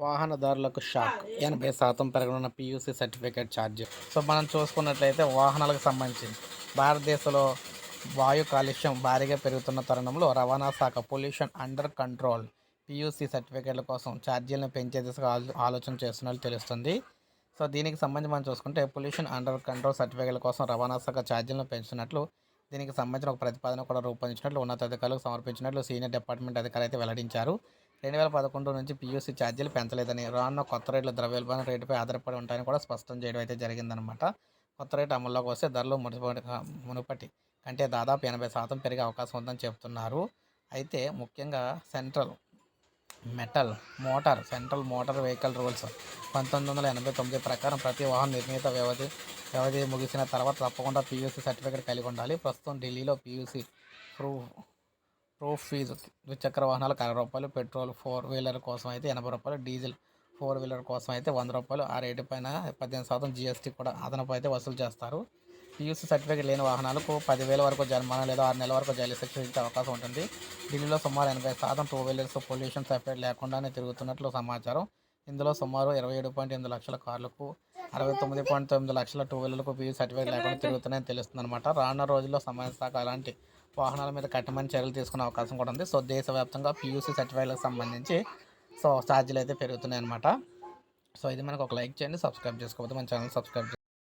వాహనదారులకు షాక్. ఎనభై శాతం పెరగనున్న పీయూసీ సర్టిఫికేట్ ఛార్జ్. సో మనం చూసుకున్నట్లయితే వాహనాలకు సంబంధించి భారతదేశంలో వాయు కాలుష్యం భారీగా పెరుగుతున్న తరుణంలో రవాణా శాఖ పొల్యూషన్ అండర్ కంట్రోల్ పీయూసీ సర్టిఫికేట్ల కోసం ఛార్జీలను పెంచే దిశగా ఆలో- ఆలోచన చేస్తున్నట్లు తెలుస్తుంది. సో దీనికి సంబంధించి మనం చూసుకుంటే పొల్యూషన్ అండర్ కంట్రోల్ సర్టిఫికేట్ల కోసం రవాణా శాఖ ఛార్జీలను పెంచుతున్నట్లు దీనికి సంబంధించిన ఒక ప్రతిపాదన కూడా రూపొందించినట్లు ఉన్నతాధికారులకు సమర్పించినట్లు సీనియర్ డిపార్ట్మెంట్ అధికారి అయితే వెల్లడించారు. రెండు వేల పదకొండు నుంచి పీయూసీ ఛార్జీలు పెంచలేదని. రానున్న కొత్త రేట్లు ద్రవ్యోల్బణ రేటుపై ఆధారపడి ఉంటాయని కూడా స్పష్టం చేయడం అయితే జరిగిందనమాట కొత్త రేటు అమల్లోకి వస్తే ధరలు మునుపటి మునుపటి కంటే దాదాపు ఎనభై శాతం పెరిగే అవకాశం ఉందని చెప్తున్నారు అయితే ముఖ్యంగా central metal motor central motor vehicle rules పంతొమ్మిది వందల ఎనభై తొమ్మిది ప్రకారం ప్రతి వాహనం నిర్ణీత వ్యవధి వ్యవధి ముగిసిన తర్వాత తప్పకుండా పీయూసీ సర్టిఫికేట్ కలిగి ఉండాలి. ప్రస్తుతం ఢిల్లీలో పీయూసీ ప్రూఫ్ ప్రూఫ్ ఫీజు ద్విచక్ర వాహనాలకు అరవై రూపాయలు పెట్రోల్ ఫోర్ వీలర్ కోసం అయితే ఎనభై రూపాయలు డీజిల్ ఫోర్ వీలర్ కోసం అయితే వంద రూపాయలు ఆ రేటు పైన పద్దెనిమిది శాతం జీఎస్టీ కూడా అదనపు అయితే వసూలు చేస్తారు. పీయూసీ సర్టిఫికేట్ లేని వాహనాలకు పదివేల వరకు జరిమానా లేదా ఆరు నెలల వరకు జైలు శిక్ష ఇచ్చే అవకాశం ఉంటుంది. ఢిల్లీలో సుమారు ఎనభై శాతం టూ వీలర్స్ పొల్యూషన్ సర్టిఫికేట్ లేకుండానే తిరుగుతున్నట్లు సమాచారం. ఇందులో సుమారు ఇరవై ఏడు పాయింట్ ఎనిమిది లక్షల కార్లకు అరవై తొమ్మిది పాయింట్ తొమ్మిది లక్షల టూ వీలర్లకు పీయూ సర్టిఫికేట్ లేకుండా తిరుగుతున్నాయని తెలుస్తుంది అనమాట రానున్న రోజుల్లో సమాజ శాఖ అలాంటి వాహనాల మీద కఠినమైన చర్యలు తీసుకునే అవకాశం కూడా ఉంది. సో దేశవ్యాప్తంగా పీయూసీ సర్టిఫైలకు సంబంధించి సో ఛార్జీలు అయితే పెరుగుతున్నాయి అనమాట సో ఇది మనకు ఒక లైక్ చేయండి సబ్స్క్రైబ్ చేసుకోవద్దు మన ఛానల్ సబ్స్క్రైబ్